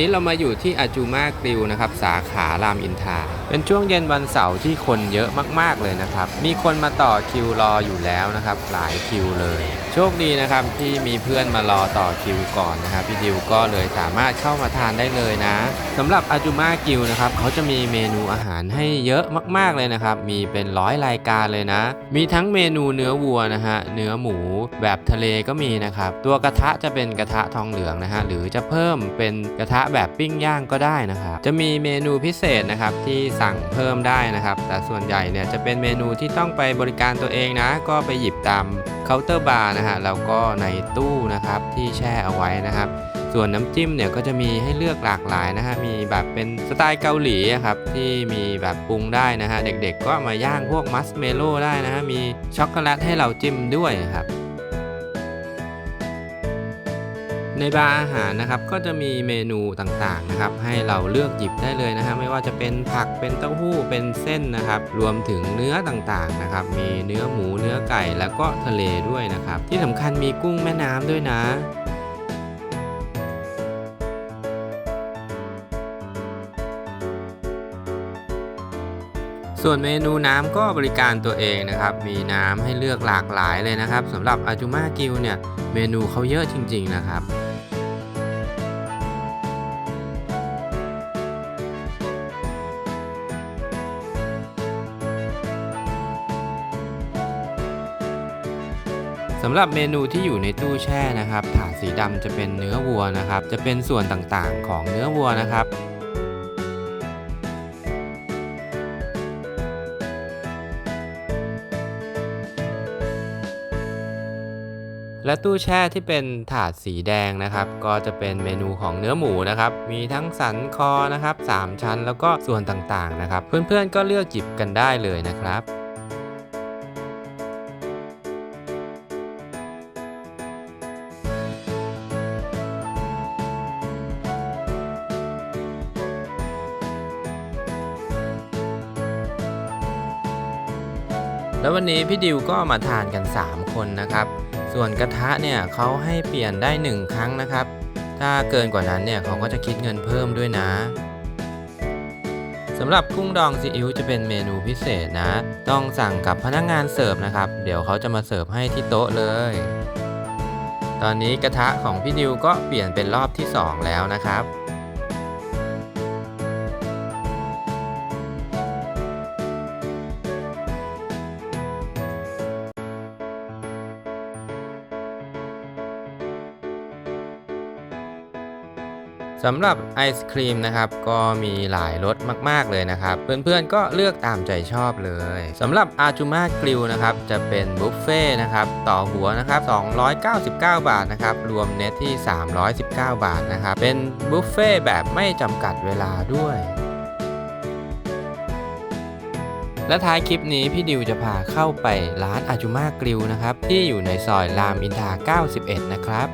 นี้เรามาอยู่ที่อาจูมากริวนะครับ สาขารามอินทราเป็นช่วงเย็นวันเสาร์ที่คนเยอะมากๆเลยนะครับ มีคนมาต่อคิวรออยู่แล้วนะครับ หลายคิวเลย โชคดีนะครับที่มีเพื่อนมารอต่อคิวก่อนนะครับพี่ดิวก็เลยสามารถเข้ามาทานได้เลยนะสำหรับอาจูมากิวนะครับเขาจะมีเมนูอาหารให้เยอะมาก ๆเลยนะครับ มีเป็นร้อยรายการเลยนะ มีทั้งเมนูเนื้อวัวนะฮะเนื้อหมูแบบทะเลก็มีนะครับตัวกระทะจะเป็นกระทะทองเหลืองนะฮะหรือจะเพิ่มเป็นกระทะแบบปิ้งย่างก็ได้นะครับ จะมีเมนูพิเศษนะครับที่สั่งเพิ่มได้นะครับ แต่ส่วนใหญ่เนี่ยจะเป็นเมนูที่ต้องไปบริการตัวเองนะ ก็ไปหยิบตามเคาน์เตอร์บาร์นะฮะแล้วก็ในตู้นะครับที่แช่เอาไว้นะครับ ส่วนน้ำจิ้มเนี่ยก็จะมีให้เลือกหลากหลายนะฮะมีแบบเป็นสไตล์เกาหลีครับที่มีแบบปรุงได้นะฮะเด็กๆ ก็มาย่างพวกมัสเมโล่ได้นะฮะมีช็อกโกแลตให้เราจิ้มด้วยครับ ในบาร์อาหารนะครับก็จะมีเมนูต่างๆนะครับให้เราเลือกหยิบได้เลยนะฮะไม่ว่าจะเป็นผักเป็นเต้าหู้เป็นเส้นนะครับรวมถึงเนื้อต่างๆนะครับมีเนื้อหมูเนื้อไก่แล้วก็ทะเลด้วยนะครับที่สำคัญมีกุ้งแม่น้ำด้วยนะส่วนเมนูน้ำก็บริการตัวเองนะครับ มีน้ำให้เลือกหลากหลายเลยนะครับสำหรับอาจูมากิวเนี่ย เมนูเขาเยอะจริง ๆ นะครับ สำหรับเมนูที่อยู่ในตู้แช่นะครับ ถาดสีดำจะเป็นเนื้อวัวนะครับ จะเป็นส่วนต่างๆของเนื้อวัวนะครับและตู้แช่ที่เป็นถาดสีแดงนะครับ ก็จะเป็นเมนูของเนื้อหมูนะครับ มีทั้งสันคอนะครับ 3 ชั้นแล้วก็ส่วนต่างๆนะครับ เพื่อนๆก็เลือกจิบกันได้เลยนะครับ แล้ววันนี้พี่ดิวก็มาทานกัน 3 คนนะครับ ส่วนกระทะเนี่ยเขาให้เปลี่ยนได้ 1 ครั้งนะครับ ถ้าเกินกว่านั้นเนี่ยเขาก็จะคิดเงินเพิ่มด้วยนะสำหรับกุ้งดองซีอิ๊วจะเป็นเมนูพิเศษนะ ต้องสั่งกับพนักงานเสิร์ฟนะครับ เดี๋ยวเขาจะมาเสิร์ฟให้ที่โต๊ะเลย ตอนนี้กระทะของพี่ดิวก็เปลี่ยนเป็นรอบที่ 2 แล้วนะครับ สำหรับไอศครีมนะครับก็มีหลายรสมากๆเลยนะครับ เพื่อนๆก็เลือกตามใจชอบเลยสำหรับอาจูมากริลนะครับจะเป็นบุฟเฟ่นะครับต่อหัวนะครับ299 บาทนะครับรวมเน็ตที่ 319 บาทนะครับเป็นบุฟเฟ่แบบไม่จำกัดเวลาด้วยและท้ายคลิปนี้พี่ดิวจะพาเข้าไปร้านอาจูมากริลนะครับที่อยู่ในซอยรามอินทรา91 นะครับ